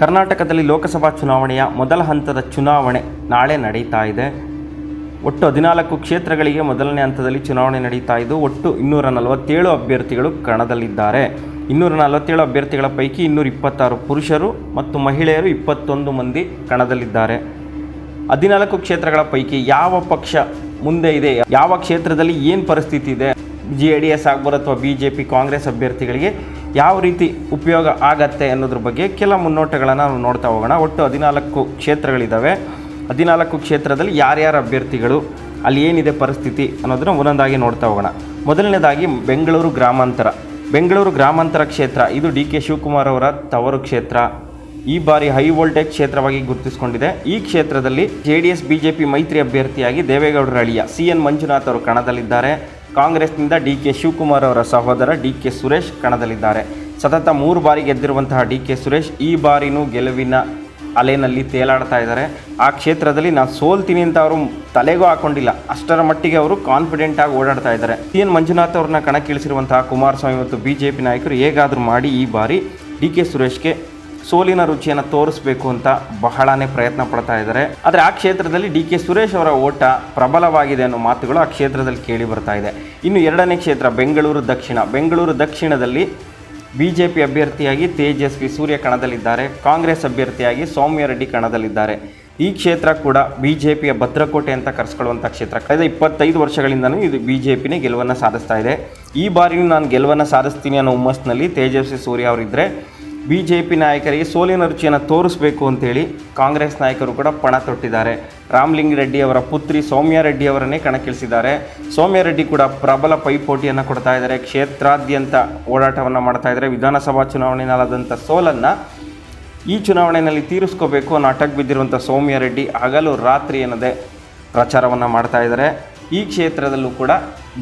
ಕರ್ನಾಟಕದಲ್ಲಿ ಲೋಕಸಭಾ ಚುನಾವಣೆಯ ಮೊದಲ ಹಂತದ ಚುನಾವಣೆ ನಾಳೆ ನಡೀತಾ ಇದೆ. ಒಟ್ಟು ಹದಿನಾಲ್ಕು ಕ್ಷೇತ್ರಗಳಿಗೆ ಮೊದಲನೇ ಹಂತದಲ್ಲಿ ಚುನಾವಣೆ ನಡೀತಾ ಇದ್ದು, ಒಟ್ಟು ಇನ್ನೂರ ನಲವತ್ತೇಳು ಅಭ್ಯರ್ಥಿಗಳು ಕಣದಲ್ಲಿದ್ದಾರೆ. ಇನ್ನೂರ ನಲವತ್ತೇಳು ಅಭ್ಯರ್ಥಿಗಳ ಪೈಕಿ ಇನ್ನೂರ ಇಪ್ಪತ್ತಾರು ಪುರುಷರು ಮತ್ತು ಮಹಿಳೆಯರು ಇಪ್ಪತ್ತೊಂದು ಮಂದಿ ಕಣದಲ್ಲಿದ್ದಾರೆ. ಹದಿನಾಲ್ಕು ಕ್ಷೇತ್ರಗಳ ಪೈಕಿ ಯಾವ ಪಕ್ಷ ಮುಂದೆ ಇದೆ? ಯಾವ ಕ್ಷೇತ್ರದಲ್ಲಿ ಏನು ಪರಿಸ್ಥಿತಿ ಇದೆ? ಜೆ ಡಿ ಎಸ್ ಆಗ್ಬೋದು ಅಥವಾ ಬಿ ಜೆ ಪಿ ಕಾಂಗ್ರೆಸ್ ಅಭ್ಯರ್ಥಿಗಳಿಗೆ ಯಾವ ರೀತಿ ಉಪಯೋಗ ಆಗತ್ತೆ ಅನ್ನೋದ್ರ ಬಗ್ಗೆ ಕೆಲ ಮುನ್ನೋಟಗಳನ್ನು ನಾವು ನೋಡ್ತಾ ಹೋಗೋಣ. ಒಟ್ಟು ಹದಿನಾಲ್ಕು ಕ್ಷೇತ್ರಗಳಿದ್ದಾವೆ ಹದಿನಾಲ್ಕು ಕ್ಷೇತ್ರದಲ್ಲಿ ಯಾರ್ಯಾರ ಅಭ್ಯರ್ಥಿಗಳು, ಅಲ್ಲಿ ಏನಿದೆ ಪರಿಸ್ಥಿತಿ ಅನ್ನೋದನ್ನ ಒಂದೊಂದಾಗಿ ನೋಡ್ತಾ ಹೋಗೋಣ. ಮೊದಲನೇದಾಗಿ ಬೆಂಗಳೂರು ಗ್ರಾಮಾಂತರ. ಬೆಂಗಳೂರು ಗ್ರಾಮಾಂತರ ಕ್ಷೇತ್ರ, ಇದು ಡಿ ಕೆ ಶಿವಕುಮಾರ್ ಅವರ ತವರು ಕ್ಷೇತ್ರ. ಈ ಬಾರಿ ಹೈ ವೋಲ್ಟೇಜ್ ಕ್ಷೇತ್ರವಾಗಿ ಗುರುತಿಸಿಕೊಂಡಿದೆ. ಈ ಕ್ಷೇತ್ರದಲ್ಲಿ J D S, B J P ಮೈತ್ರಿ ಅಭ್ಯರ್ಥಿಯಾಗಿ ದೇವೇಗೌಡರ ಅಳಿಯ ಸಿ ಎನ್ ಮಂಜುನಾಥ್ ಅವರು ಕಣದಲ್ಲಿದ್ದಾರೆ. ಕಾಂಗ್ರೆಸ್ನಿಂದ ಡಿ ಕೆ ಶಿವಕುಮಾರ್ ಅವರ ಸಹೋದರ ಡಿ ಕೆ ಸುರೇಶ್ ಕಣದಲ್ಲಿದ್ದಾರೆ. ಸತತ ಮೂರು ಬಾರಿ ಗೆದ್ದಿರುವಂತಹ ಡಿ ಕೆ ಸುರೇಶ್ ಈ ಬಾರಿನೂ ಗೆಲುವಿನ ಅಲೆನಲ್ಲಿ ತೇಲಾಡ್ತಾ ಇದ್ದಾರೆ. ಆ ಕ್ಷೇತ್ರದಲ್ಲಿ ನಾನು ಸೋಲ್ತೀನಿ ಅಂತ ಅವರು ತಲೆಗೂ ಹಾಕೊಂಡಿಲ್ಲ. ಅಷ್ಟರ ಮಟ್ಟಿಗೆ ಅವರು ಕಾನ್ಫಿಡೆಂಟ್ ಆಗಿ ಓಡಾಡ್ತಾ ಇದ್ದಾರೆ. ಸಿ ಎನ್ ಮಂಜುನಾಥ್ ಅವ್ರನ್ನ ಕಣಕ್ಕಿಳಿಸಿರುವಂತಹ ಕುಮಾರಸ್ವಾಮಿ ಮತ್ತು ಬಿ ಜೆ ಪಿ ನಾಯಕರು ಹೇಗಾದರೂ ಮಾಡಿ ಈ ಬಾರಿ ಡಿ ಕೆ ಸುರೇಶ್ಗೆ ಸೋಲಿನ ರುಚಿಯನ್ನು ತೋರಿಸಬೇಕು ಅಂತ ಬಹಳನೇ ಪ್ರಯತ್ನ ಪಡ್ತಾ ಇದ್ದಾರೆ. ಆದರೆ ಆ ಕ್ಷೇತ್ರದಲ್ಲಿ ಡಿ ಕೆ ಸುರೇಶ್ ಅವರ ಓಟ ಪ್ರಬಲವಾಗಿದೆ ಅನ್ನೋ ಮಾತುಗಳು ಆ ಕ್ಷೇತ್ರದಲ್ಲಿ ಕೇಳಿ ಬರ್ತಾ ಇದೆ. ಇನ್ನು ಎರಡನೇ ಕ್ಷೇತ್ರ ಬೆಂಗಳೂರು ದಕ್ಷಿಣ. ಬೆಂಗಳೂರು ದಕ್ಷಿಣದಲ್ಲಿ ಬಿ ಜೆ ಪಿ ಅಭ್ಯರ್ಥಿಯಾಗಿ ತೇಜಸ್ವಿ ಸೂರ್ಯ ಕಣದಲ್ಲಿದ್ದಾರೆ. ಕಾಂಗ್ರೆಸ್ ಅಭ್ಯರ್ಥಿಯಾಗಿ ಸೌಮ್ಯ ರೆಡ್ಡಿ ಕಣದಲ್ಲಿದ್ದಾರೆ. ಈ ಕ್ಷೇತ್ರ ಕೂಡ ಬಿ ಜೆ ಪಿಯ ಭದ್ರಕೋಟೆ ಅಂತ ಕರೆಸ್ಕೊಳ್ಳುವಂಥ ಕ್ಷೇತ್ರ. ಕಳೆದ ಇಪ್ಪತ್ತೈದು ವರ್ಷಗಳಿಂದಲೂ ಇದು ಬಿ ಜೆ ಪಿನೇ ಗೆಲುವನ್ನು ಸಾಧಿಸ್ತಾ ಇದೆ. ಈ ಬಾರಿಯೂ ನಾನು ಗೆಲುವನ್ನು ಸಾಧಿಸ್ತೀನಿ ಅನ್ನೋ ಹುಮ್ಮಸ್ಸಿನಲ್ಲಿ ತೇಜಸ್ವಿ ಸೂರ್ಯ ಅವರಿದ್ದರೆ ಬಿ ಜೆ ಪಿ ನಾಯಕರಿಗೆ ಸೋಲಿನ ರುಚಿಯನ್ನು ತೋರಿಸಬೇಕು ಅಂತೇಳಿ ಕಾಂಗ್ರೆಸ್ ನಾಯಕರು ಕೂಡ ಪಣ ತೊಟ್ಟಿದ್ದಾರೆ. ರಾಮಲಿಂಗ ರೆಡ್ಡಿ ಅವರ ಪುತ್ರಿ ಸೌಮ್ಯ ರೆಡ್ಡಿ ಅವರನ್ನೇ ಕಣಕ್ಕಿಳಿಸಿದ್ದಾರೆ. ಸೌಮ್ಯ ರೆಡ್ಡಿ ಕೂಡ ಪ್ರಬಲ ಪೈಪೋಟಿಯನ್ನು ಕೊಡ್ತಾ ಇದ್ದಾರೆ. ಕ್ಷೇತ್ರಾದ್ಯಂತ ಓಡಾಟವನ್ನು ಮಾಡ್ತಾ ಇದ್ದಾರೆ. ವಿಧಾನಸಭಾ ಚುನಾವಣೆಯಲ್ಲಾದಂಥ ಸೋಲನ್ನು ಈ ಚುನಾವಣೆಯಲ್ಲಿ ತೀರಿಸ್ಕೋಬೇಕು ಅನ್ನೋ ಅಟಕ್ ಬಿದ್ದಿರುವಂಥ ಸೌಮ್ಯ ರೆಡ್ಡಿ ಹಗಲು ರಾತ್ರಿ ಎನ್ನದೆ ಪ್ರಚಾರವನ್ನು ಮಾಡ್ತಾ ಇದ್ದಾರೆ. ಈ ಕ್ಷೇತ್ರದಲ್ಲೂ ಕೂಡ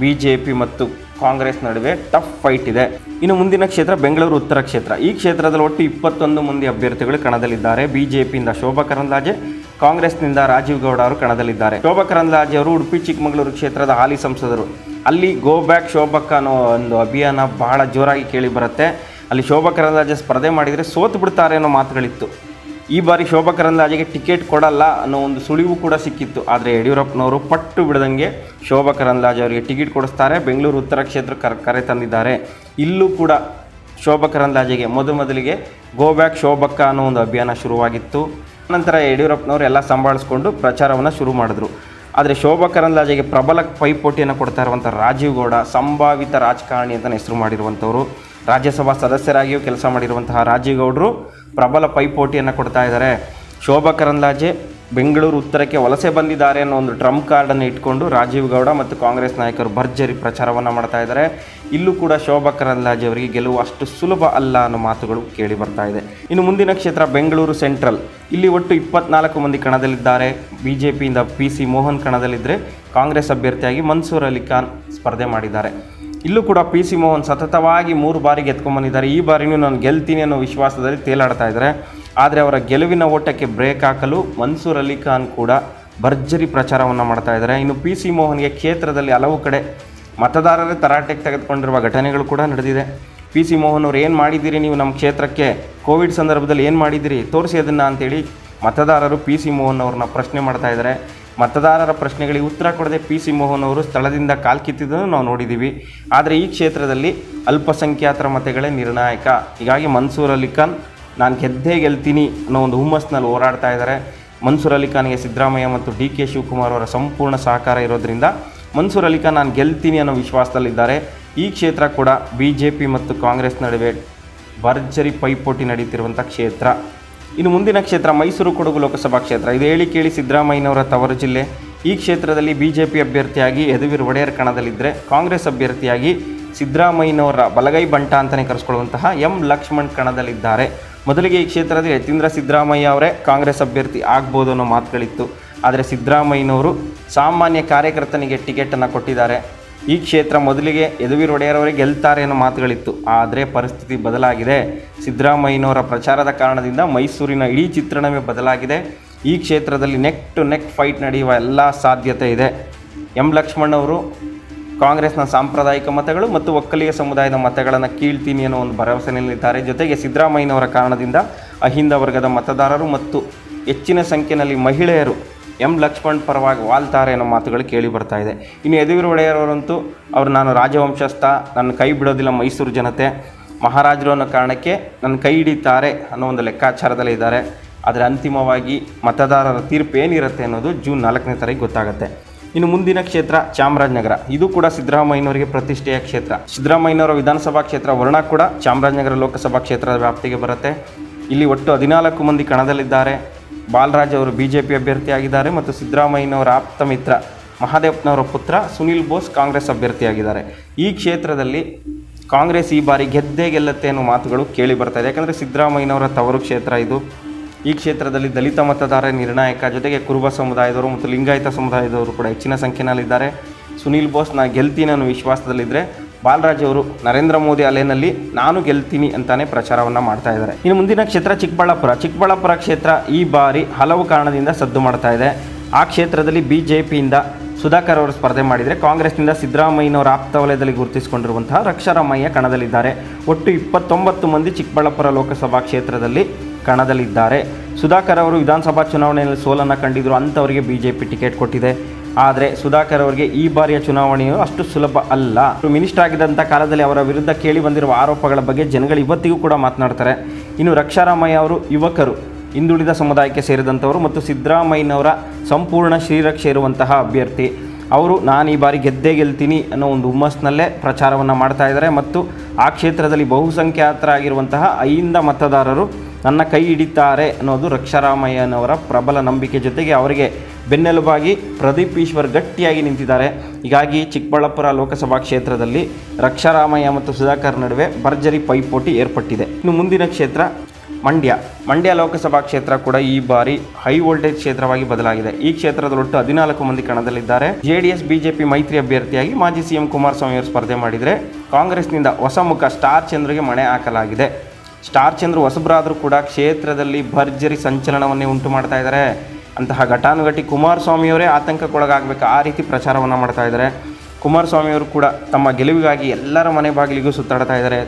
ಬಿ ಜೆ ಪಿ ಮತ್ತು ಕಾಂಗ್ರೆಸ್ ನಡುವೆ ಟಫ್ ಫೈಟ್ ಇದೆ. ಇನ್ನು ಮುಂದಿನ ಕ್ಷೇತ್ರ ಬೆಂಗಳೂರು ಉತ್ತರ ಕ್ಷೇತ್ರ. ಈ ಕ್ಷೇತ್ರದಲ್ಲಿ ಒಟ್ಟು ಇಪ್ಪತ್ತೊಂದು ಮಂದಿ ಅಭ್ಯರ್ಥಿಗಳು ಕಣದಲ್ಲಿದ್ದಾರೆ. ಬಿ ಜೆ ಪಿಯಿಂದ ಶೋಭಾ ಕರಂದ್ಲಾಜೆ, ಕಾಂಗ್ರೆಸ್ನಿಂದ ರಾಜೀವ್ ಗೌಡ ಅವರು ಕಣದಲ್ಲಿದ್ದಾರೆ. ಶೋಭಾ ಕರಂದ್ಲಾಜೆ ಅವರು ಉಡುಪಿ ಚಿಕ್ಕಮಗಳೂರು ಕ್ಷೇತ್ರದ ಹಾಲಿ ಸಂಸದರು. ಅಲ್ಲಿ ಗೋ ಬ್ಯಾಕ್ ಶೋಭಕ್ಕ ಅನ್ನೋ ಒಂದು ಅಭಿಯಾನ ಬಹಳ ಜೋರಾಗಿ ಕೇಳಿ ಬರುತ್ತೆ. ಅಲ್ಲಿ ಶೋಭಾ ಕರಂದ್ಲಾಜೆ ಸ್ಪರ್ಧೆ ಮಾಡಿದರೆ ಸೋತು ಬಿಡ್ತಾರೆ ಅನ್ನೋ ಮಾತುಗಳಿತ್ತು. ಈ ಬಾರಿ ಶೋಭಾ ಕರಂದ್ಲಾಜೆಗೆ ಟಿಕೆಟ್ ಕೊಡಲ್ಲ ಅನ್ನೋ ಒಂದು ಸುಳಿವು ಕೂಡ ಸಿಕ್ಕಿತ್ತು. ಆದರೆ ಯಡಿಯೂರಪ್ಪನವರು ಪಟ್ಟು ಬಿಡದಂಗೆ ಶೋಭಾ ಕರಂದ್ಲಾಜೆ ಅವರಿಗೆ ಟಿಕೆಟ್ ಕೊಡಿಸ್ತಾರೆ. ಬೆಂಗಳೂರು ಉತ್ತರ ಕ್ಷೇತ್ರ ಕರ್, ಕರೆ ತಂದಿದ್ದಾರೆ. ಇಲ್ಲೂ ಕೂಡ ಶೋಭಾ ಕರಂದ್ಲಾಜೆಗೆ ಮೊದಲು ಮೊದಲಿಗೆ ಗೋ ಬ್ಯಾಕ್ ಶೋಭಕ್ಕ ಅನ್ನೋ ಒಂದು ಅಭಿಯಾನ ಶುರುವಾಗಿತ್ತು. ನಂತರ ಯಡಿಯೂರಪ್ಪನವರು ಎಲ್ಲ ಸಂಭಾಳಿಸ್ಕೊಂಡು ಪ್ರಚಾರವನ್ನು ಶುರು ಮಾಡಿದ್ರು. ಆದರೆ ಶೋಭಾ ಕರಂದ್ಲಾಜೆಗೆ ಪ್ರಬಲ ಪೈಪೋಟಿಯನ್ನು ಕೊಡ್ತಾ ಇರುವಂಥ ರಾಜೀವ್ ಗೌಡ ಸಂಭಾವಿತ ರಾಜಕಾರಣಿ ಅಂತಲೇ ಹೆಸರು ಮಾಡಿರುವಂಥವರು ರಾಜ್ಯಸಭಾ ಸದಸ್ಯರಾಗಿಯೂ ಕೆಲಸ ಮಾಡಿರುವಂತಹ ರಾಜೀವ್ ಗೌಡರು ಪ್ರಬಲ ಪೈಪೋಟಿಯನ್ನು ಕೊಡ್ತಾ ಇದ್ದಾರೆ. ಶೋಭಾ ಕರಂದ್ಲಾಜೆ ಬೆಂಗಳೂರು ಉತ್ತರಕ್ಕೆ ವಲಸೆ ಬಂದಿದ್ದಾರೆ ಅನ್ನೋ ಒಂದು ಟ್ರಂಪ್ ಕಾರ್ಡನ್ನು ಇಟ್ಕೊಂಡು ರಾಜೀವ್ ಗೌಡ ಮತ್ತು ಕಾಂಗ್ರೆಸ್ ನಾಯಕರು ಭರ್ಜರಿ ಪ್ರಚಾರವನ್ನು ಮಾಡ್ತಾ ಇದ್ದಾರೆ. ಇಲ್ಲೂ ಕೂಡ ಶೋಭಾ ಕರಂದ್ಲಾಜೆ ಅವರಿಗೆ ಗೆಲುವು ಅಷ್ಟು ಸುಲಭ ಅಲ್ಲ ಅನ್ನೋ ಮಾತುಗಳು ಕೇಳಿ ಬರ್ತಾ ಇದೆ. ಇನ್ನು ಮುಂದಿನ ಕ್ಷೇತ್ರ ಬೆಂಗಳೂರು ಸೆಂಟ್ರಲ್. ಇಲ್ಲಿ ಒಟ್ಟು ಇಪ್ಪತ್ನಾಲ್ಕು ಮಂದಿ ಕಣದಲ್ಲಿದ್ದಾರೆ. ಬಿ ಜೆ ಪಿಯಿಂದ ಪಿ ಸಿ ಮೋಹನ್ ಕಣದಲ್ಲಿದ್ದರೆ ಕಾಂಗ್ರೆಸ್ ಅಭ್ಯರ್ಥಿಯಾಗಿ ಮನ್ಸೂರ್ ಅಲಿ ಖಾನ್ ಸ್ಪರ್ಧೆ ಮಾಡಿದ್ದಾರೆ. ಇಲ್ಲೂ ಕೂಡ ಪಿ ಸಿ ಮೋಹನ್ ಸತತವಾಗಿ ಮೂರು ಬಾರಿ ಗೆದ್ಕೊಂಡ್ಬಂದಿದ್ದಾರೆ ಈ ಬಾರಿನೂ ನಾನು ಗೆಲ್ತೀನಿ ಅನ್ನೋ ವಿಶ್ವಾಸದಲ್ಲಿ ತೇಲಾಡ್ತಾ ಇದ್ದಾರೆ. ಆದರೆ ಅವರ ಗೆಲುವಿನ ಓಟಕ್ಕೆ ಬ್ರೇಕ್ ಹಾಕಲು ಮನ್ಸೂರ್ ಅಲಿ ಖಾನ್ ಕೂಡ ಭರ್ಜರಿ ಪ್ರಚಾರವನ್ನು ಮಾಡ್ತಾ ಇದ್ದಾರೆ. ಇನ್ನು ಪಿ ಸಿ ಮೋಹನ್ಗೆ ಕ್ಷೇತ್ರದಲ್ಲಿ ಹಲವು ಕಡೆ ಮತದಾರರೇ ತರಾಟೆಗೆ ತೆಗೆದುಕೊಂಡಿರುವ ಘಟನೆಗಳು ಕೂಡ ನಡೆದಿದೆ. ಪಿ ಸಿ ಮೋಹನ್ ಅವರು ಏನು ಮಾಡಿದ್ದೀರಿ? ನೀವು ನಮ್ಮ ಕ್ಷೇತ್ರಕ್ಕೆ ಕೋವಿಡ್ ಸಂದರ್ಭದಲ್ಲಿ ಏನು ಮಾಡಿದ್ದೀರಿ? ತೋರಿಸಿ ಅದನ್ನು ಅಂತೇಳಿ ಮತದಾರರು ಪಿ ಸಿ ಮೋಹನ್ ಅವ್ರನ್ನ ಪ್ರಶ್ನೆ ಮಾಡ್ತಾ ಇದ್ದಾರೆ. ಮತದಾರರ ಪ್ರಶ್ನೆಗಳಿಗೆ ಉತ್ತರ ಕೊಡದೆ ಪಿ ಸಿ ಮೋಹನ್ ಅವರು ಸ್ಥಳದಿಂದ ಕಾಲ್ಕಿತ್ತಿದ್ದನ್ನು ನಾವು ನೋಡಿದ್ದೀವಿ. ಆದರೆ ಈ ಕ್ಷೇತ್ರದಲ್ಲಿ ಅಲ್ಪಸಂಖ್ಯಾತರ ಮತಗಳೇ ನಿರ್ಣಾಯಕ. ಹೀಗಾಗಿ ಮನ್ಸೂರ್ ಅಲಿ ಖಾನ್ ನಾನು ಗೆದ್ದೇ ಗೆಲ್ತೀನಿ ಅನ್ನೋ ಒಂದು ಹುಮ್ಮಸ್ನಲ್ಲಿ ಹೋರಾಡ್ತಾ ಇದ್ದಾರೆ. ಮನ್ಸೂರ್ ಅಲಿ ಖಾನ್ಗೆ ಸಿದ್ದರಾಮಯ್ಯ ಮತ್ತು ಡಿ ಕೆ ಶಿವಕುಮಾರ್ ಅವರ ಸಂಪೂರ್ಣ ಸಹಕಾರ ಇರೋದ್ರಿಂದ ಮನ್ಸೂರ್ ಅಲಿ ಖಾನ್ ನಾನು ಗೆಲ್ತೀನಿ ಅನ್ನೋ ವಿಶ್ವಾಸದಲ್ಲಿದ್ದಾರೆ. ಈ ಕ್ಷೇತ್ರ ಕೂಡ ಬಿ ಜೆ ಪಿ ಮತ್ತು ಕಾಂಗ್ರೆಸ್ ನಡುವೆ ಭರ್ಜರಿ ಪೈಪೋಟಿ ನಡೀತಿರುವಂಥ ಕ್ಷೇತ್ರ. ಇನ್ನು ಮುಂದಿನ ಕ್ಷೇತ್ರ ಮೈಸೂರು ಕೊಡಗು ಲೋಕಸಭಾ ಕ್ಷೇತ್ರ. ಇದು ಹೇಳಿ ಕೇಳಿ ಸಿದ್ದರಾಮಯ್ಯನವರ ತವರು ಜಿಲ್ಲೆ. ಈ ಕ್ಷೇತ್ರದಲ್ಲಿ ಬಿ ಜೆ ಪಿ ಅಭ್ಯರ್ಥಿಯಾಗಿ ಯದುವೀರ್ ಒಡೆಯರ್ ಕಣದಲ್ಲಿದ್ದರೆ ಕಾಂಗ್ರೆಸ್ ಅಭ್ಯರ್ಥಿಯಾಗಿ ಸಿದ್ದರಾಮಯ್ಯನವರ ಬಲಗೈ ಬಂಟ ಅಂತಲೇ ಕರೆಸ್ಕೊಳ್ಳುವಂತಹ ಎಂ ಲಕ್ಷ್ಮಣ್ ಕಣದಲ್ಲಿದ್ದಾರೆ. ಮೊದಲಿಗೆ ಈ ಕ್ಷೇತ್ರದಲ್ಲಿ ಯತೀಂದ್ರ ಸಿದ್ದರಾಮಯ್ಯ ಅವರೇ ಕಾಂಗ್ರೆಸ್ ಅಭ್ಯರ್ಥಿ ಆಗ್ಬೋದು ಅನ್ನೋ ಮಾತುಗಳಿತ್ತು. ಆದರೆ ಸಿದ್ದರಾಮಯ್ಯನವರು ಸಾಮಾನ್ಯ ಕಾರ್ಯಕರ್ತನಿಗೆ ಟಿಕೆಟನ್ನು ಕೊಟ್ಟಿದ್ದಾರೆ. ಈ ಕ್ಷೇತ್ರ ಮೊದಲಿಗೆ ಯದುವೀರ್ ಒಡೆಯರವರೇ ಗೆಲ್ತಾರೆ ಅನ್ನೋ ಮಾತುಗಳಿತ್ತು. ಆದರೆ ಪರಿಸ್ಥಿತಿ ಬದಲಾಗಿದೆ. ಸಿದ್ದರಾಮಯ್ಯನವರ ಪ್ರಚಾರದ ಕಾರಣದಿಂದ ಮೈಸೂರಿನ ಇಡೀ ಚಿತ್ರಣವೇ ಬದಲಾಗಿದೆ. ಈ ಕ್ಷೇತ್ರದಲ್ಲಿ ನೆಕ್ ಟು ನೆಕ್ ಫೈಟ್ ನಡೆಯುವ ಎಲ್ಲ ಸಾಧ್ಯತೆ ಇದೆ. ಎಂ ಲಕ್ಷ್ಮಣ್ ಅವರು ಕಾಂಗ್ರೆಸ್ನ ಸಾಂಪ್ರದಾಯಿಕ ಮತಗಳು ಮತ್ತು ಒಕ್ಕಲಿಗ ಸಮುದಾಯದ ಮತಗಳನ್ನು ಕೀಳ್ತೀನಿ ಅನ್ನೋ ಒಂದು ಭರವಸೆಯಲ್ಲಿದ್ದಾರೆ ಜೊತೆಗೆ ಸಿದ್ದರಾಮಯ್ಯನವರ ಕಾರಣದಿಂದ ಅಹಿಂದ ವರ್ಗದ ಮತದಾರರು ಮತ್ತು ಹೆಚ್ಚಿನ ಸಂಖ್ಯೆಯಲ್ಲಿ ಮಹಿಳೆಯರು ಎಂ ಲಕ್ಷ್ಮಣ್ ಪರವಾಗಿ ವಾಲ್ತಾರೆ ಅನ್ನೋ ಮಾತುಗಳು ಕೇಳಿ ಬರ್ತಾ ಇದೆ. ಇನ್ನು ಯದುವೀರ್ ಒಡೆಯರವರಂತೂ ಅವರು ನಾನು ರಾಜವಂಶಸ್ಥ, ನನ್ನ ಕೈ ಬಿಡೋದಿಲ್ಲ ಮೈಸೂರು ಜನತೆ, ಮಹಾರಾಜರು ಅನ್ನೋ ಕಾರಣಕ್ಕೆ ನನ್ನ ಕೈ ಹಿಡಿತಾರೆ ಅನ್ನೋ ಒಂದು ಲೆಕ್ಕಾಚಾರದಲ್ಲಿ ಇದ್ದಾರೆ. ಆದರೆ ಅಂತಿಮವಾಗಿ ಮತದಾರರ ತೀರ್ಪು ಏನಿರುತ್ತೆ ಅನ್ನೋದು ಜೂನ್ ನಾಲ್ಕನೇ ತಾರೀಕು ಗೊತ್ತಾಗುತ್ತೆ. ಇನ್ನು ಮುಂದಿನ ಕ್ಷೇತ್ರ ಚಾಮರಾಜನಗರ. ಇದು ಕೂಡ ಸಿದ್ದರಾಮಯ್ಯನವರಿಗೆ ಪ್ರತಿಷ್ಠೆಯ ಕ್ಷೇತ್ರ. ಸಿದ್ದರಾಮಯ್ಯನವರ ವಿಧಾನಸಭಾ ಕ್ಷೇತ್ರ ವರ್ಣ ಕೂಡ ಚಾಮರಾಜನಗರ ಲೋಕಸಭಾ ಕ್ಷೇತ್ರದ ವ್ಯಾಪ್ತಿಗೆ ಬರುತ್ತೆ. ಇಲ್ಲಿ ಒಟ್ಟು ಹದಿನಾಲ್ಕು ಮಂದಿ ಕಣದಲ್ಲಿದ್ದಾರೆ. ಬಾಲರಾಜ್ ಅವರು ಬಿ ಜೆ ಪಿ ಅಭ್ಯರ್ಥಿಯಾಗಿದ್ದಾರೆ ಮತ್ತು ಸಿದ್ದರಾಮಯ್ಯನವರ ಆಪ್ತ ಮಿತ್ರ ಮಹಾದೇವ್ನವರ ಪುತ್ರ ಸುನೀಲ್ ಬೋಸ್ ಕಾಂಗ್ರೆಸ್ ಅಭ್ಯರ್ಥಿಯಾಗಿದ್ದಾರೆ. ಈ ಕ್ಷೇತ್ರದಲ್ಲಿ ಕಾಂಗ್ರೆಸ್ ಈ ಬಾರಿ ಗೆದ್ದೇ ಗೆಲ್ಲತ್ತೆ ಅನ್ನೋ ಮಾತುಗಳು ಕೇಳಿ ಬರ್ತಾ ಇದೆ. ಯಾಕಂದರೆ ಸಿದ್ದರಾಮಯ್ಯನವರ ತವರು ಕ್ಷೇತ್ರ ಇದು. ಈ ಕ್ಷೇತ್ರದಲ್ಲಿ ದಲಿತ ಮತದಾರ ನಿರ್ಣಾಯಕ ಜೊತೆಗೆ ಕುರುಬ ಸಮುದಾಯದವರು ಮತ್ತು ಲಿಂಗಾಯತ ಸಮುದಾಯದವರು ಕೂಡ ಹೆಚ್ಚಿನ ಸಂಖ್ಯೆಯಲ್ಲಿದ್ದಾರೆ ಸುನೀಲ್ ಬೋಸ್ ನಾ ಗೆಲ್ತೀನಿ ಅನ್ನೋ ವಿಶ್ವಾಸದಲ್ಲಿದ್ದರೆ ಬಾಲರಾಜ್ ಅವರು ನರೇಂದ್ರ ಮೋದಿ ಅಲೆನಲ್ಲಿ ನಾನು ಗೆಲ್ತೀನಿ ಅಂತಾನೆ ಪ್ರಚಾರವನ್ನು ಮಾಡ್ತಾ ಇದ್ದಾರೆ. ಇನ್ನು ಮುಂದಿನ ಕ್ಷೇತ್ರ ಚಿಕ್ಕಬಳ್ಳಾಪುರ. ಚಿಕ್ಕಬಳ್ಳಾಪುರ ಕ್ಷೇತ್ರ ಈ ಬಾರಿ ಹಲವು ಕಾರಣದಿಂದ ಸದ್ದು ಮಾಡ್ತಾ ಇದೆ. ಆ ಕ್ಷೇತ್ರದಲ್ಲಿ ಬಿ ಜೆ ಪಿಯಿಂದ ಸುಧಾಕರ್ ಅವರು ಸ್ಪರ್ಧೆ ಮಾಡಿದರೆ ಕಾಂಗ್ರೆಸ್ನಿಂದ ಸಿದ್ದರಾಮಯ್ಯನವರ ಆಪ್ತ ವಲಯದಲ್ಲಿ ಗುರುತಿಸಿಕೊಂಡಿರುವಂತಹ ರಕ್ಷಾರಾಮಯ್ಯ ಕಣದಲ್ಲಿದ್ದಾರೆ. ಒಟ್ಟು ಇಪ್ಪತ್ತೊಂಬತ್ತು ಮಂದಿ ಚಿಕ್ಕಬಳ್ಳಾಪುರ ಲೋಕಸಭಾ ಕ್ಷೇತ್ರದಲ್ಲಿ ಕಣದಲ್ಲಿದ್ದಾರೆ. ಸುಧಾಕರ್ ಅವರು ವಿಧಾನಸಭಾ ಚುನಾವಣೆಯಲ್ಲಿ ಸೋಲನ್ನು ಕಂಡಿದ್ರು ಅಂಥವರಿಗೆ ಬಿ ಜೆ ಪಿ ಟಿಕೆಟ್ ಕೊಟ್ಟಿದೆ. ಆದರೆ ಸುಧಾಕರ್ ಅವರಿಗೆ ಈ ಬಾರಿಯ ಚುನಾವಣೆಯು ಅಷ್ಟು ಸುಲಭ ಅಲ್ಲ. ಮಿನಿಸ್ಟರ್ ಆಗಿದ್ದಂಥ ಕಾಲದಲ್ಲಿ ಅವರ ವಿರುದ್ಧ ಕೇಳಿ ಬಂದಿರುವ ಆರೋಪಗಳ ಬಗ್ಗೆ ಜನಗಳು ಇವತ್ತಿಗೂ ಕೂಡ ಮಾತನಾಡ್ತಾರೆ. ಇನ್ನು ರಕ್ಷಾರಾಮಯ್ಯ ಅವರು ಯುವಕರು, ಹಿಂದುಳಿದ ಸಮುದಾಯಕ್ಕೆ ಸೇರಿದಂಥವರು ಮತ್ತು ಸಿದ್ದರಾಮಯ್ಯನವರ ಸಂಪೂರ್ಣ ಶ್ರೀರಕ್ಷೆ ಇರುವಂತಹ ಅಭ್ಯರ್ಥಿ. ಅವರು, ನಾನು ಈ ಬಾರಿ ಗೆದ್ದೇ ಗೆಲ್ತೀನಿ ಅನ್ನೋ ಒಂದು ಹುಮ್ಮಸ್ನಲ್ಲೇ ಪ್ರಚಾರವನ್ನು ಮಾಡ್ತಾ ಇದ್ದಾರೆ ಮತ್ತು ಆ ಕ್ಷೇತ್ರದಲ್ಲಿ ಬಹುಸಂಖ್ಯಾತರಾಗಿರುವಂತಹ ಐಂದ ಮತದಾರರು ನನ್ನ ಕೈ ಹಿಡಿತಾರೆ ಅನ್ನೋದು ರಕ್ಷಾರಾಮಯ್ಯನವರ ಪ್ರಬಲ ನಂಬಿಕೆ ಜೊತೆಗೆ ಅವರಿಗೆ ಬೆನ್ನೆಲುಬಾಗಿ ಪ್ರದೀಪ್ ಈಶ್ವರ್ ಗಟ್ಟಿಯಾಗಿ ನಿಂತಿದ್ದಾರೆ. ಹೀಗಾಗಿ ಚಿಕ್ಕಬಳ್ಳಾಪುರ ಲೋಕಸಭಾ ಕ್ಷೇತ್ರದಲ್ಲಿ ರಕ್ಷಾರಾಮಯ್ಯ ಮತ್ತು ಸುಧಾಕರ್ ನಡುವೆ ಭರ್ಜರಿ ಪೈಪೋಟಿ ಏರ್ಪಟ್ಟಿದೆ. ಇನ್ನು ಮುಂದಿನ ಕ್ಷೇತ್ರ ಮಂಡ್ಯ. ಮಂಡ್ಯ ಲೋಕಸಭಾ ಕ್ಷೇತ್ರ ಕೂಡ ಈ ಬಾರಿ ಹೈ ವೋಲ್ಟೇಜ್ ಕ್ಷೇತ್ರವಾಗಿ ಬದಲಾಗಿದೆ. ಈ ಕ್ಷೇತ್ರದಲ್ಲಿ ಒಟ್ಟು ಹದಿನಾಲ್ಕು ಮಂದಿ ಕಣದಲ್ಲಿದ್ದಾರೆ. ಜೆಡಿಎಸ್, ಬಿಜೆಪಿ ಮೈತ್ರಿ ಅಭ್ಯರ್ಥಿಯಾಗಿ ಮಾಜಿ ಸಿಎಂ ಕುಮಾರಸ್ವಾಮಿ ಅವರು ಸ್ಪರ್ಧೆ ಮಾಡಿದರೆ ಕಾಂಗ್ರೆಸ್ನಿಂದ ಹೊಸ ಮುಖ ಸ್ಟಾರ್ ಚಂದ್ರಿಗೆ ಮಣೆ ಹಾಕಲಾಗಿದೆ. ಸ್ಟಾರ್ ಚಂದ್ರ ಹೊಸಬರಾದರೂ ಕೂಡ ಕ್ಷೇತ್ರದಲ್ಲಿ ಭರ್ಜರಿ ಸಂಚಲನವನ್ನೇ ಉಂಟು ಮಾಡ್ತಾ ಇದ್ದಾರೆ. ಅಂತಹ ಘಟಾನುಘಟಿ ಕುಮಾರಸ್ವಾಮಿಯವರೇ ಆತಂಕಕ್ಕೊಳಗಾಗಬೇಕು. ಆ ರೀತಿ ಪ್ರಚಾರವನ್ನು ಮಾಡ್ತಾ ಇದ್ದಾರೆ. ಕುಮಾರಸ್ವಾಮಿಯವರು ಕೂಡ ತಮ್ಮ ಗೆಲುವಿಗಾಗಿ ಎಲ್ಲರ ಮನೆ ಬಾಗಿಲಿಗೂ ಸುತ್ತಾಡ್ತಾ ಇದ್ದಾರೆ.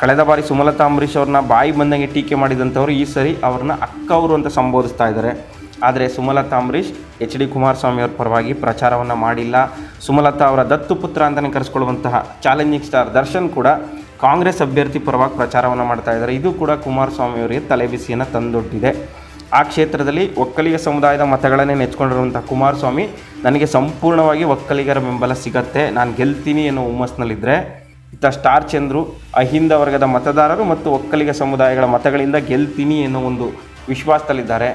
ಕಳೆದ ಬಾರಿ ಸುಮಲತಾ ಅಂಬರೀಷ್ ಅವ್ರನ್ನ ಬಾಯಿ ಬಂದಂಗೆ ಟೀಕೆ ಮಾಡಿದಂಥವ್ರು ಈ ಸರಿ ಅವ್ರನ್ನ ಅಕ್ಕವರು ಅಂತ ಸಂಬೋಧಿಸ್ತಾ ಇದ್ದಾರೆ. ಆದರೆ ಸುಮಲತಾ ಅಂಬರೀಷ್, ಎಚ್ ಡಿ ಕುಮಾರಸ್ವಾಮಿ ಅವ್ರ ಪರವಾಗಿ ಪ್ರಚಾರವನ್ನು ಮಾಡಿಲ್ಲ. ಸುಮಲತಾ ಅವರ ದತ್ತು ಪುತ್ರ ಅಂತಲೇ ಕರೆಸ್ಕೊಳ್ಳುವಂತಹ ಚಾಲೆಂಜಿಂಗ್ ಸ್ಟಾರ್ ದರ್ಶನ್ ಕೂಡ ಕಾಂಗ್ರೆಸ್ ಅಭ್ಯರ್ಥಿ ಪರವಾಗಿ ಪ್ರಚಾರವನ್ನು ಮಾಡ್ತಾ ಇದ್ದಾರೆ. ಇದು ಕೂಡ ಕುಮಾರಸ್ವಾಮಿ ಅವರಿಗೆ ತಲೆಬಿಸಿಯನ್ನು ತಂದೊಡ್ಡಿದೆ. ಆ ಕ್ಷೇತ್ರದಲ್ಲಿ ಒಕ್ಕಲಿಗ ಸಮುದಾಯದ ಮತಗಳನ್ನೇ ನೆಚ್ಕೊಂಡಿರುವಂಥ ಕುಮಾರಸ್ವಾಮಿ, ನನಗೆ ಸಂಪೂರ್ಣವಾಗಿ ಒಕ್ಕಲಿಗರ ಬೆಂಬಲ ಸಿಗತ್ತೆ. ನಾನು ಗೆಲ್ತೀನಿ ಅನ್ನೋ ಹುಮ್ಮಸ್ನಲ್ಲಿದ್ದರೆ ಇತ್ತ ಸ್ಟಾರ್ ಚಂದ್ರು, ಅಹಿಂದ ವರ್ಗದ ಮತದಾರರು ಮತ್ತು ಒಕ್ಕಲಿಗ ಸಮುದಾಯಗಳ ಮತಗಳಿಂದ ಗೆಲ್ತೀನಿ ಅನ್ನೋ ಒಂದು ವಿಶ್ವಾಸದಲ್ಲಿದ್ದಾರೆ.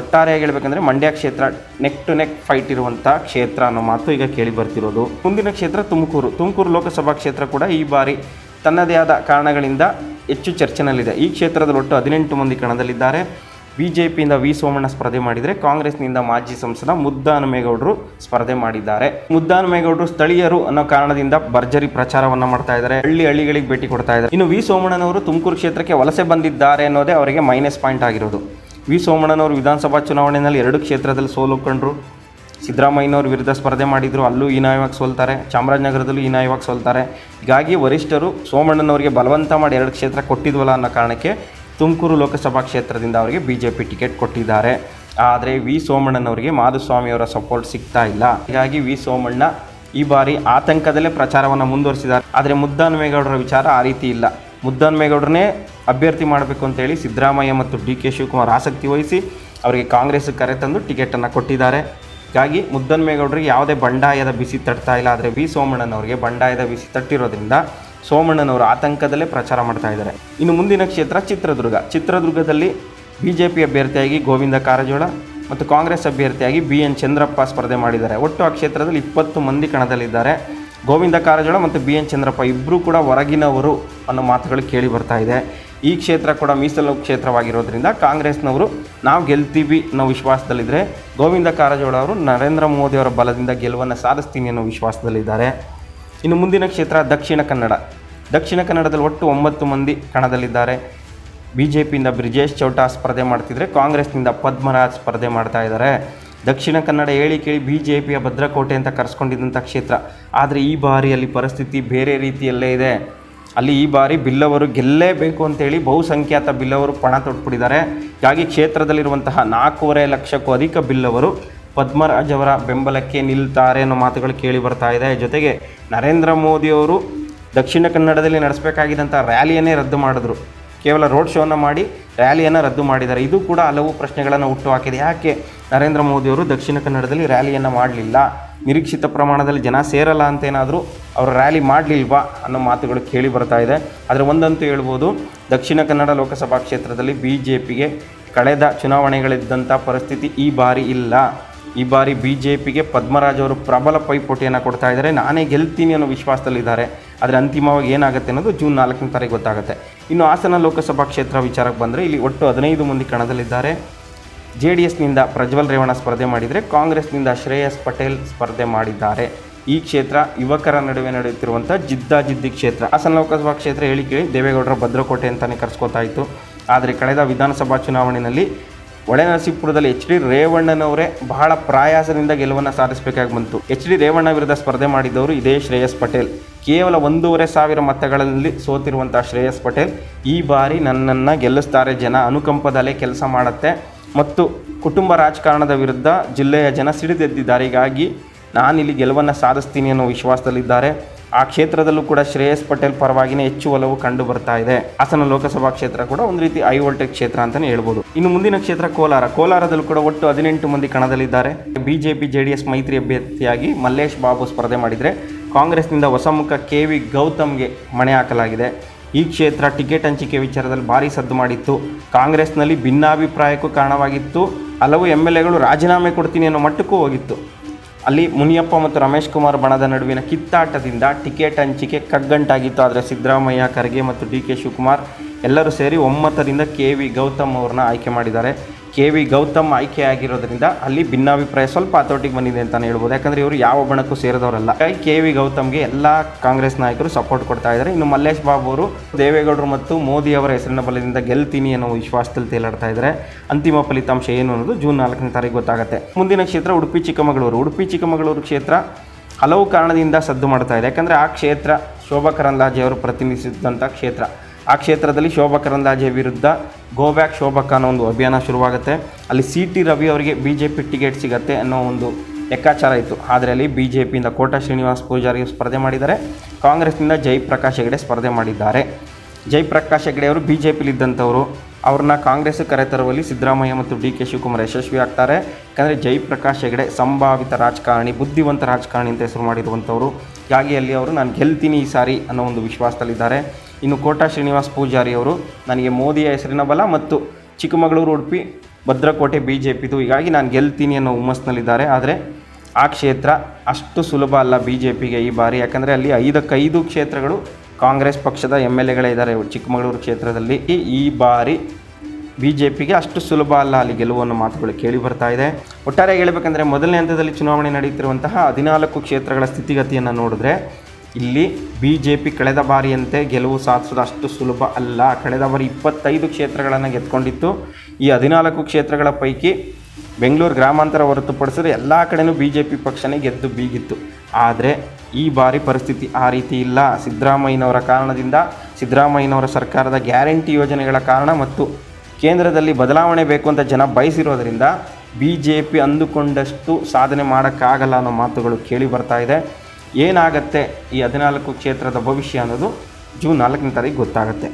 ಒಟ್ಟಾರೆಯಾಗಿ ಹೇಳ್ಬೇಕಂದ್ರೆ ಮಂಡ್ಯ ಕ್ಷೇತ್ರ ನೆಕ್ ಟು ನೆಕ್ ಫೈಟ್ ಇರುವಂಥ ಕ್ಷೇತ್ರ ಅನ್ನೋ ಮಾತು ಈಗ ಕೇಳಿ ಬರ್ತಿರೋದು. ಮುಂದಿನ ಕ್ಷೇತ್ರ ತುಮಕೂರು. ತುಮಕೂರು ಲೋಕಸಭಾ ಕ್ಷೇತ್ರ ಕೂಡ ಈ ಬಾರಿ ತನ್ನದೇ ಆದ ಕಾರಣಗಳಿಂದ ಹೆಚ್ಚು ಚರ್ಚೆನಲ್ಲಿದೆ. ಈ ಕ್ಷೇತ್ರದಲ್ಲಿ ಒಟ್ಟು ಹದಿನೆಂಟು ಮಂದಿ ಕಣದಲ್ಲಿದ್ದಾರೆ. ಬಿ ಜೆ ಪಿಯಿಂದ ವಿ ಸೋಮಣ್ಣ ಸ್ಪರ್ಧೆ ಮಾಡಿದರೆ ಕಾಂಗ್ರೆಸ್ನಿಂದ ಮಾಜಿ ಸಂಸದ ಮುದ್ದಾನಮೇಗೌಡರು ಸ್ಪರ್ಧೆ ಮಾಡಿದ್ದಾರೆ. ಮುದ್ದಾನಮೇಗೌಡರು ಸ್ಥಳೀಯರು ಅನ್ನೋ ಕಾರಣದಿಂದ ಭರ್ಜರಿ ಪ್ರಚಾರವನ್ನು ಮಾಡ್ತಾ ಇದ್ದಾರೆ. ಹಳ್ಳಿ ಹಳ್ಳಿಗಳಿಗೆ ಭೇಟಿ ಕೊಡ್ತಾ ಇದ್ದಾರೆ. ಇನ್ನು ವಿ ಸೋಮಣ್ಣನವರು ತುಮಕೂರು ಕ್ಷೇತ್ರಕ್ಕೆ ವಲಸೆ ಬಂದಿದ್ದಾರೆ ಅನ್ನೋದೇ ಅವರಿಗೆ ಮೈನಸ್ ಪಾಯಿಂಟ್ ಆಗಿರೋದು. ವಿ ಸೋಮಣ್ಣನವರು ವಿಧಾನಸಭಾ ಚುನಾವಣೆಯಲ್ಲಿ ಎರಡು ಕ್ಷೇತ್ರದಲ್ಲಿ ಸೋಲು ಕಂಡ್ರು. ಸಿದ್ದರಾಮಯ್ಯನವ್ರ ವಿರುದ್ಧ ಸ್ಪರ್ಧೆ ಮಾಡಿದ್ರು. ಅಲ್ಲೂ ಹೀನಾಯವಾಗಿ ಸೋಲ್ತಾರೆ. ಚಾಮರಾಜನಗರದಲ್ಲೂ ಹೀನಾಯವಾಗಿ ಸೋಲ್ತಾರೆ. ಹೀಗಾಗಿ ವರಿಷ್ಠರು ಸೋಮಣ್ಣನವರಿಗೆ ಬಲವಂತ ಮಾಡಿ ಎರಡು ಕ್ಷೇತ್ರ ಕೊಟ್ಟಿದ್ವಲ್ಲ ಅನ್ನೋ ಕಾರಣಕ್ಕೆ ತುಮಕೂರು ಲೋಕಸಭಾ ಕ್ಷೇತ್ರದಿಂದ ಅವರಿಗೆ ಬಿ ಜೆ ಪಿ ಟಿಕೆಟ್ ಕೊಟ್ಟಿದ್ದಾರೆ. ಆದರೆ ವಿ ಸೋಮಣ್ಣನವರಿಗೆ ಮಾಧುಸ್ವಾಮಿಯವರ ಸಪೋರ್ಟ್ ಸಿಗ್ತಾ ಇಲ್ಲ. ಹೀಗಾಗಿ ವಿ ಸೋಮಣ್ಣ ಈ ಬಾರಿ ಆತಂಕದಲ್ಲೇ ಪ್ರಚಾರವನ್ನು ಮುಂದುವರಿಸಿದ್ದಾರೆ. ಆದರೆ ಮುದ್ದಾನ್ಮೇಗೌಡರ ವಿಚಾರ ಆ ರೀತಿ ಇಲ್ಲ. ಮುದ್ದಾನ್ಮೇಗೌಡರನ್ನೇ ಅಭ್ಯರ್ಥಿ ಮಾಡಬೇಕು ಅಂತೇಳಿ ಸಿದ್ದರಾಮಯ್ಯ ಮತ್ತು ಡಿ ಕೆ ಶಿವಕುಮಾರ್ ಆಸಕ್ತಿ ವಹಿಸಿ ಅವರಿಗೆ ಕಾಂಗ್ರೆಸ್ ಕರೆತಂದು ಟಿಕೆಟನ್ನು ಕೊಟ್ಟಿದ್ದಾರೆ. ಹೀಗಾಗಿ ಮುದ್ದನ್ಮೇಗೌಡರಿಗೆ ಯಾವುದೇ ಬಂಡಾಯದ ಬಿಸಿ ತಟ್ತಾ ಇಲ್ಲ. ಆದರೆ ವಿ ಸೋಮಣ್ಣನವರಿಗೆ ಬಂಡಾಯದ ಬಿಸಿ ತಟ್ಟಿರೋದ್ರಿಂದ ಸೋಮಣ್ಣನವರು ಆತಂಕದಲ್ಲೇ ಪ್ರಚಾರ ಮಾಡ್ತಾ ಇದ್ದಾರೆ. ಇನ್ನು ಮುಂದಿನ ಕ್ಷೇತ್ರ ಚಿತ್ರದುರ್ಗ. ಚಿತ್ರದುರ್ಗದಲ್ಲಿ ಬಿ ಜೆ ಪಿ ಅಭ್ಯರ್ಥಿಯಾಗಿ ಗೋವಿಂದ ಕಾರಜೋಳ ಮತ್ತು ಕಾಂಗ್ರೆಸ್ ಅಭ್ಯರ್ಥಿಯಾಗಿ ಬಿ ಎನ್ ಚಂದ್ರಪ್ಪ ಸ್ಪರ್ಧೆ ಮಾಡಿದ್ದಾರೆ. ಒಟ್ಟು ಆ ಕ್ಷೇತ್ರದಲ್ಲಿ ಇಪ್ಪತ್ತು ಮಂದಿ ಕಣದಲ್ಲಿದ್ದಾರೆ. ಗೋವಿಂದ ಕಾರಜೋಳ ಮತ್ತು ಬಿ ಎನ್ ಚಂದ್ರಪ್ಪ ಇಬ್ಬರೂ ಕೂಡ ಹೊರಗಿನವರು ಅನ್ನೋ ಮಾತುಗಳು ಕೇಳಿ ಬರ್ತಾ ಇದೆ. ಈ ಕ್ಷೇತ್ರ ಕೂಡ ಮೀಸಲು ಕ್ಷೇತ್ರವಾಗಿರೋದ್ರಿಂದ ಕಾಂಗ್ರೆಸ್ನವರು ನಾವು ಗೆಲ್ತೀವಿ ಅನ್ನೋ ವಿಶ್ವಾಸದಲ್ಲಿದ್ದರೆ ಗೋವಿಂದ ಕಾರಜೋಳ ಅವರು ನರೇಂದ್ರ ಮೋದಿಯವರ ಬಲದಿಂದ ಗೆಲುವನ್ನು ಸಾಧಿಸ್ತೀನಿ ಅನ್ನೋ ವಿಶ್ವಾಸದಲ್ಲಿದ್ದಾರೆ. ಇನ್ನು ಮುಂದಿನ ಕ್ಷೇತ್ರ ದಕ್ಷಿಣ ಕನ್ನಡ. ದಕ್ಷಿಣ ಕನ್ನಡದಲ್ಲಿ ಒಟ್ಟು ಒಂಬತ್ತು ಮಂದಿ ಕಣದಲ್ಲಿದ್ದಾರೆ. ಬಿ ಜೆ ಪಿಯಿಂದ ಬ್ರಿಜೇಶ್ ಚೌಟಾ ಸ್ಪರ್ಧೆ ಮಾಡ್ತಿದ್ರೆ ಕಾಂಗ್ರೆಸ್ನಿಂದ ಪದ್ಮರಾಜ್ ಸ್ಪರ್ಧೆ ಮಾಡ್ತಾ ಇದ್ದಾರೆ. ದಕ್ಷಿಣ ಕನ್ನಡ ಹೇಳಿ ಕೇಳಿ ಬಿ ಜೆ ಪಿಯ ಭದ್ರಕೋಟೆ ಅಂತ ಕರೆಸ್ಕೊಂಡಿದ್ದಂಥ ಕ್ಷೇತ್ರ. ಆದರೆ ಈ ಬಾರಿ ಅಲ್ಲಿ ಪರಿಸ್ಥಿತಿ ಬೇರೆ ರೀತಿಯಲ್ಲೇ ಇದೆ. ಅಲ್ಲಿ ಈ ಬಾರಿ ಬಿಲ್ಲವರು ಗೆಲ್ಲೇಬೇಕು ಅಂತೇಳಿ ಬಹುಸಂಖ್ಯಾತ ಬಿಲ್ಲವರು ಪಣ ತೊಟ್ಬಿಟ್ಟಿದ್ದಾರೆ. ಹೀಗಾಗಿ ಕ್ಷೇತ್ರದಲ್ಲಿರುವಂತಹ ನಾಲ್ಕೂವರೆ ಲಕ್ಷಕ್ಕೂ ಅಧಿಕ ಬಿಲ್ಲವರು ಪದ್ಮರಾಜ್ ಅವರ ಬೆಂಬಲಕ್ಕೆ ನಿಲ್ತಾರೆ ಅನ್ನೋ ಮಾತುಗಳು ಕೇಳಿ ಬರ್ತಾ ಇದೆ. ಜೊತೆಗೆ ನರೇಂದ್ರ ಮೋದಿಯವರು ದಕ್ಷಿಣ ಕನ್ನಡದಲ್ಲಿ ನಡೆಸಬೇಕಾಗಿದ್ದಂಥ ರ್ಯಾಲಿಯನ್ನೇ ರದ್ದು ಮಾಡಿದ್ರು. ಕೇವಲ ರೋಡ್ ಶೋನ ಮಾಡಿ ರ್ಯಾಲಿಯನ್ನು ರದ್ದು ಮಾಡಿದ್ದಾರೆ. ಇದು ಕೂಡ ಹಲವು ಪ್ರಶ್ನೆಗಳನ್ನು ಹುಟ್ಟು ಹಾಕಿದೆ. ಯಾಕೆ ನರೇಂದ್ರ ಮೋದಿಯವರು ದಕ್ಷಿಣ ಕನ್ನಡದಲ್ಲಿ ರ್ಯಾಲಿಯನ್ನು ಮಾಡಲಿಲ್ಲ? ನಿರೀಕ್ಷಿತ ಪ್ರಮಾಣದಲ್ಲಿ ಜನ ಸೇರಲ್ಲ ಅಂತ ಏನಾದರೂ ಅವರು ರ್ಯಾಲಿ ಮಾಡಲಿಲ್ವಾ ಅನ್ನೋ ಮಾತುಗಳು ಕೇಳಿ ಬರ್ತಾ ಇದೆ. ಆದರೆ ಒಂದಂತೂ ಹೇಳ್ಬೋದು, ದಕ್ಷಿಣ ಕನ್ನಡ ಲೋಕಸಭಾ ಕ್ಷೇತ್ರದಲ್ಲಿ ಬಿ ಜೆ ಪಿಗೆ ಕಳೆದ ಚುನಾವಣೆಗಳಿದ್ದಂಥ ಪರಿಸ್ಥಿತಿ ಈ ಬಾರಿ ಇಲ್ಲ. ಈ ಬಾರಿ ಬಿ ಜೆ ಪಿಗೆ ಪದ್ಮರಾಜ್ ಅವರು ಪ್ರಬಲ ಪೈಪೋಟಿಯನ್ನು ಕೊಡ್ತಾ ಇದ್ದಾರೆ. ನಾನೇ ಗೆಲ್ತೀನಿ ಅನ್ನೋ ವಿಶ್ವಾಸದಲ್ಲಿದ್ದಾರೆ. ಆದರೆ ಅಂತಿಮವಾಗಿ ಏನಾಗುತ್ತೆ ಅನ್ನೋದು ಜೂನ್ ನಾಲ್ಕನೇ ತಾರೀಕು ಗೊತ್ತಾಗುತ್ತೆ. ಇನ್ನು ಹಾಸನ ಲೋಕಸಭಾ ಕ್ಷೇತ್ರ ವಿಚಾರಕ್ಕೆ ಬಂದರೆ ಇಲ್ಲಿ ಒಟ್ಟು ಹದಿನೈದು ಮಂದಿ ಕಣದಲ್ಲಿದ್ದಾರೆ. ಜೆ ಡಿ ಎಸ್ನಿಂದ ಪ್ರಜ್ವಲ್ ರೇವಣ್ಣ ಸ್ಪರ್ಧೆ ಮಾಡಿದರೆ ಕಾಂಗ್ರೆಸ್ನಿಂದ ಶ್ರೇಯಸ್ ಪಟೇಲ್ ಸ್ಪರ್ಧೆ ಮಾಡಿದ್ದಾರೆ. ಈ ಕ್ಷೇತ್ರ ಯುವಕರ ನಡುವೆ ನಡೆಯುತ್ತಿರುವಂಥ ಜಿದ್ದಾಜಿದ್ದಿ ಕ್ಷೇತ್ರ. ಹಾಸನ ಲೋಕಸಭಾ ಕ್ಷೇತ್ರ ಹೇಳಿ ಕೇಳಿ, ದೇವೇಗೌಡರ ಭದ್ರಕೋಟೆ ಅಂತಲೇ ಕರೆಸ್ಕೊತಾ ಇತ್ತು. ಆದರೆ ಕಳೆದ ವಿಧಾನಸಭಾ ಚುನಾವಣೆಯಲ್ಲಿ ಒಳನರಸೀಪುರದಲ್ಲಿ ಎಚ್ ಡಿ ರೇವಣ್ಣನವರೇ ಬಹಳ ಪ್ರಯಾಸದಿಂದ ಗೆಲುವನ್ನು ಸಾಧಿಸಬೇಕಾಗಿ ಬಂತು. ಎಚ್ ಡಿ ರೇವಣ್ಣ ವಿರುದ್ಧ ಸ್ಪರ್ಧೆ ಮಾಡಿದವರು ಇದೇ ಶ್ರೇಯಸ್ ಪಟೇಲ್. ಕೇವಲ ಒಂದೂವರೆ ಸಾವಿರ ಮತಗಳಲ್ಲಿ ಸೋತಿರುವಂಥ ಶ್ರೇಯಸ್ ಪಟೇಲ್ ಈ ಬಾರಿ ನನ್ನನ್ನು ಗೆಲ್ಲಿಸ್ತಾರೆ. ಜನ ಅನುಕಂಪದಲ್ಲೇ ಕೆಲಸ ಮಾಡುತ್ತೆ. ಮತ್ತು ಕುಟುಂಬ ರಾಜಕಾರಣದ ವಿರುದ್ಧ ಜಿಲ್ಲೆಯ ಜನ ಸಿಡಿದೆದ್ದಿದ್ದಾರೆ. ಹೀಗಾಗಿ ನಾನಿಲ್ಲಿ ಗೆಲುವನ್ನು ಸಾಧಿಸ್ತೀನಿ ಅನ್ನೋ ವಿಶ್ವಾಸದಲ್ಲಿದ್ದಾರೆ. ಆ ಕ್ಷೇತ್ರದಲ್ಲೂ ಕೂಡ ಶ್ರೇಯಸ್ ಪಟೇಲ್ ಪರವಾಗಿನೇ ಹೆಚ್ಚು ಒಲವು ಕಂಡು ಬರ್ತಾ ಇದೆ. ಹಾಸನ ಲೋಕಸಭಾ ಕ್ಷೇತ್ರ ಕೂಡ ಒಂದು ರೀತಿ ಹೈ ವೋಲ್ಟೇಜ್ ಕ್ಷೇತ್ರ ಅಂತಲೇ ಹೇಳ್ಬೋದು. ಇನ್ನು ಮುಂದಿನ ಕ್ಷೇತ್ರ ಕೋಲಾರ. ಕೋಲಾರದಲ್ಲೂ ಕೂಡ ಒಟ್ಟು ಹದಿನೆಂಟು ಮಂದಿ ಕಣದಲ್ಲಿದ್ದಾರೆ. ಬಿಜೆಪಿ ಜೆ ಡಿ ಎಸ್ ಮೈತ್ರಿ ಅಭ್ಯರ್ಥಿಯಾಗಿ ಮಲ್ಲೇಶ್ ಬಾಬು ಸ್ಪರ್ಧೆ ಮಾಡಿದರೆ ಕಾಂಗ್ರೆಸ್ನಿಂದ ಹೊಸಮುಖ ಕೆ ವಿ ಗೌತಮ್ಗೆ ಮಣೆ ಹಾಕಲಾಗಿದೆ. ಈ ಕ್ಷೇತ್ರ ಟಿಕೆಟ್ ಹಂಚಿಕೆ ವಿಚಾರದಲ್ಲಿ ಭಾರಿ ಸದ್ದು ಮಾಡಿತ್ತು. ಕಾಂಗ್ರೆಸ್ನಲ್ಲಿ ಭಿನ್ನಾಭಿಪ್ರಾಯಕ್ಕೂ ಕಾರಣವಾಗಿತ್ತು. ಹಲವು ಎಂ ಎಲ್ ಎಗಳು ರಾಜೀನಾಮೆ ಕೊಡ್ತೀನಿ ಅನ್ನೋ ಮಟ್ಟಕ್ಕೂ ಹೋಗಿತ್ತು. ಅಲ್ಲಿ ಮುನಿಯಪ್ಪ ಮತ್ತು ರಮೇಶ್ ಕುಮಾರ್ ಬಣದ ನಡುವಿನ ಕಿತ್ತಾಟದಿಂದ ಟಿಕೆಟ್ ಹಂಚಿಕೆ ಕಗ್ಗಂಟಾಗಿತ್ತು. ಆದರೆ ಸಿದ್ದರಾಮಯ್ಯ, ಖರ್ಗೆ ಮತ್ತು ಡಿ ಕೆ ಶಿವಕುಮಾರ್ ಎಲ್ಲರೂ ಸೇರಿ ಒಮ್ಮತದಿಂದ ಕೆ ವಿ ಗೌತಮ್ ಅವ್ರನ್ನ ಆಯ್ಕೆ ಮಾಡಿದ್ದಾರೆ. ಕೆ ವಿ ಗೌತಮ್ ಆಯ್ಕೆ ಆಗಿರೋದ್ರಿಂದ ಅಲ್ಲಿ ಭಿನ್ನಾಭಿಪ್ರಾಯ ಸ್ವಲ್ಪ ಹತೋಟಿಗೆ ಬಂದಿದೆ ಅಂತಲೇ ಹೇಳ್ಬೋದು. ಯಾಕಂದರೆ ಇವರು ಯಾವ ಬಣಕ್ಕೂ ಸೇರಿದವರಲ್ಲ. ಕೆ ವಿ ಗೌತಮ್ಗೆ ಎಲ್ಲ ಕಾಂಗ್ರೆಸ್ ನಾಯಕರು ಸಪೋರ್ಟ್ ಕೊಡ್ತಾ ಇದ್ದಾರೆ. ಇನ್ನು ಮಲ್ಲೇಶ್ ಬಾಬು ಅವರು ದೇವೇಗೌಡರು ಮತ್ತು ಮೋದಿ ಅವರ ಹೆಸರಿನ ಬಲದಿಂದ ಗೆಲ್ತೀನಿ ಅನ್ನೋ ವಿಶ್ವಾಸದಲ್ಲಿ ತೇಲಾಡ್ತಾ ಇದ್ದಾರೆ. ಅಂತಿಮ ಫಲಿತಾಂಶ ಏನು ಅನ್ನೋದು ಜೂನ್ ನಾಲ್ಕನೇ ತಾರೀಕು ಗೊತ್ತಾಗುತ್ತೆ. ಮುಂದಿನ ಕ್ಷೇತ್ರ ಉಡುಪಿ ಚಿಕ್ಕಮಗಳೂರು. ಉಡುಪಿ ಚಿಕ್ಕಮಗಳೂರು ಕ್ಷೇತ್ರ ಹಲವು ಕಾರಣದಿಂದ ಸದ್ದು ಮಾಡ್ತಾ ಇದೆ. ಯಾಕಂದರೆ ಆ ಕ್ಷೇತ್ರ ಶೋಭಾ ಕರಂದ್ಲಾಜೆ ಅವರು ಪ್ರತಿನಿಧಿಸಿದಂಥ ಕ್ಷೇತ್ರ. ಆ ಕ್ಷೇತ್ರದಲ್ಲಿ ಶೋಭಾ ಕರಂದಾಜೆ ವಿರುದ್ಧ ಗೋ ಬ್ಯಾಕ್ ಅನ್ನೋ ಒಂದು ಅಭಿಯಾನ ಶುರುವಾಗುತ್ತೆ. ಅಲ್ಲಿ ಸಿ ಟಿ ರವಿ ಅವರಿಗೆ ಬಿ ಜೆ ಪಿ ಟಿಕೆಟ್ ಸಿಗತ್ತೆ ಅನ್ನೋ ಒಂದು ಲೆಕ್ಕಾಚಾರ ಇತ್ತು. ಆದರೆ ಅಲ್ಲಿ ಬಿ ಜೆ ಪಿಯಿಂದ ಕೋಟಾ ಶ್ರೀನಿವಾಸ್ ಪೂಜಾರಿ ಸ್ಪರ್ಧೆ ಮಾಡಿದ್ದಾರೆ. ಕಾಂಗ್ರೆಸ್ನಿಂದ ಜಯಪ್ರಕಾಶ್ ಹೆಗಡೆ ಸ್ಪರ್ಧೆ ಮಾಡಿದ್ದಾರೆ. ಜಯಪ್ರಕಾಶ್ ಹೆಗಡೆ ಅವರು ಬಿ ಜೆ ಪಿಲಿದ್ದಂಥವರು ಅವ್ರನ್ನ ಕಾಂಗ್ರೆಸ್ ಕರೆತರುವಲ್ಲಿ ಸಿದ್ದರಾಮಯ್ಯ ಮತ್ತು ಡಿ ಕೆ ಶಿವಕುಮಾರ್ ಯಶಸ್ವಿ ಆಗ್ತಾರೆ. ಯಾಕಂದರೆ ಜಯಪ್ರಕಾಶ್ ಹೆಗಡೆ ಸಂಭಾವಿತ ರಾಜಕಾರಣಿ, ಬುದ್ಧಿವಂತ ರಾಜಕಾರಣಿ ಅಂತ ಹೆಸರು ಮಾಡಿರುವಂಥವ್ರು. ಹಾಗೆ ಅಲ್ಲಿ ಅವರು, ನಾನು ಗೆಲ್ತೀನಿ ಈ ಸಾರಿ ಅನ್ನೋ ಒಂದು ವಿಶ್ವಾಸದಲ್ಲಿದ್ದಾರೆ. ಇನ್ನು ಕೋಟಾ ಶ್ರೀನಿವಾಸ್ ಪೂಜಾರಿ ಅವರು ನನಗೆ ಮೋದಿಯ ಹೆಸರಿನ ಬಲ ಮತ್ತು ಚಿಕ್ಕಮಗಳೂರು ಉಡುಪಿ, ಭದ್ರಕೋಟೆ ಬಿ ಜೆ ಪಿದು ಹೀಗಾಗಿ ನಾನು ಗೆಲ್ತೀನಿ ಅನ್ನೋ ಹುಮ್ಮಸ್ನಲ್ಲಿದ್ದಾರೆ. ಆದರೆ ಆ ಕ್ಷೇತ್ರ ಅಷ್ಟು ಸುಲಭ ಅಲ್ಲ ಬಿ ಜೆ ಪಿಗೆ ಈ ಬಾರಿ. ಯಾಕಂದರೆ ಅಲ್ಲಿ ಐದಕ್ಕೈದು ಕ್ಷೇತ್ರಗಳು ಕಾಂಗ್ರೆಸ್ ಪಕ್ಷದ ಎಂ ಎಲ್ ಎಗಳೇ ಇದ್ದಾರೆ. ಚಿಕ್ಕಮಗಳೂರು ಕ್ಷೇತ್ರದಲ್ಲಿ ಈ- ಬಾರಿ ಬಿ ಜೆ ಪಿಗೆ ಅಷ್ಟು ಸುಲಭ ಅಲ್ಲ ಅಲ್ಲಿ ಗೆಲುವನ್ನು ಮಾತುಗಳು ಕೇಳಿ ಬರ್ತಾ ಇದೆ. ಒಟ್ಟಾರೆ ಹೇಳಬೇಕಂದ್ರೆ ಮೊದಲನೇ ಹಂತದಲ್ಲಿ ಚುನಾವಣೆ ನಡೆಯುತ್ತಿರುವಂತಹ ಹದಿನಾಲ್ಕು ಕ್ಷೇತ್ರಗಳ ಸ್ಥಿತಿಗತಿಯನ್ನು ನೋಡಿದ್ರೆ ಇಲ್ಲಿ ಬಿ ಜೆ ಪಿ ಕಳೆದ ಬಾರಿಯಂತೆ ಗೆಲುವು ಸಾಧಿಸೋದು ಅಷ್ಟು ಸುಲಭ ಅಲ್ಲ. ಕಳೆದ ಬಾರಿ ಇಪ್ಪತ್ತೈದು ಕ್ಷೇತ್ರಗಳನ್ನು ಗೆದ್ಕೊಂಡಿತ್ತು. ಈ ಹದಿನಾಲ್ಕು ಕ್ಷೇತ್ರಗಳ ಪೈಕಿ ಬೆಂಗಳೂರು ಗ್ರಾಮಾಂತರ ಹೊರತುಪಡಿಸಿದ್ರೆ ಎಲ್ಲ ಕಡೆನೂ ಬಿ ಜೆ ಪಿ ಪಕ್ಷನೇ ಗೆದ್ದು ಬೀಗಿತ್ತು. ಆದರೆ ಈ ಬಾರಿ ಪರಿಸ್ಥಿತಿ ಆ ರೀತಿ ಇಲ್ಲ. ಸಿದ್ದರಾಮಯ್ಯನವರ ಕಾರಣದಿಂದ ಸಿದ್ದರಾಮಯ್ಯನವರ ಸರ್ಕಾರದ ಗ್ಯಾರಂಟಿ ಯೋಜನೆಗಳ ಕಾರಣ ಮತ್ತು ಕೇಂದ್ರದಲ್ಲಿ ಬದಲಾವಣೆ ಬೇಕು ಅಂತ ಜನ ಬಯಸಿರೋದ್ರಿಂದ ಬಿ ಜೆ ಪಿ ಅಂದುಕೊಂಡಷ್ಟು ಸಾಧನೆ ಮಾಡೋಕ್ಕಾಗಲ್ಲ ಅನ್ನೋ ಮಾತುಗಳು ಕೇಳಿ ಬರ್ತಾ ಇದೆ. ಏನಾಗತ್ತೆ ಈ ಹದಿನಾಲ್ಕು ಕ್ಷೇತ್ರದ ಭವಿಷ್ಯ ಅನ್ನೋದು ಜೂನ್ ನಾಲ್ಕನೇ ತಾರೀಕು ಗೊತ್ತಾಗುತ್ತೆ.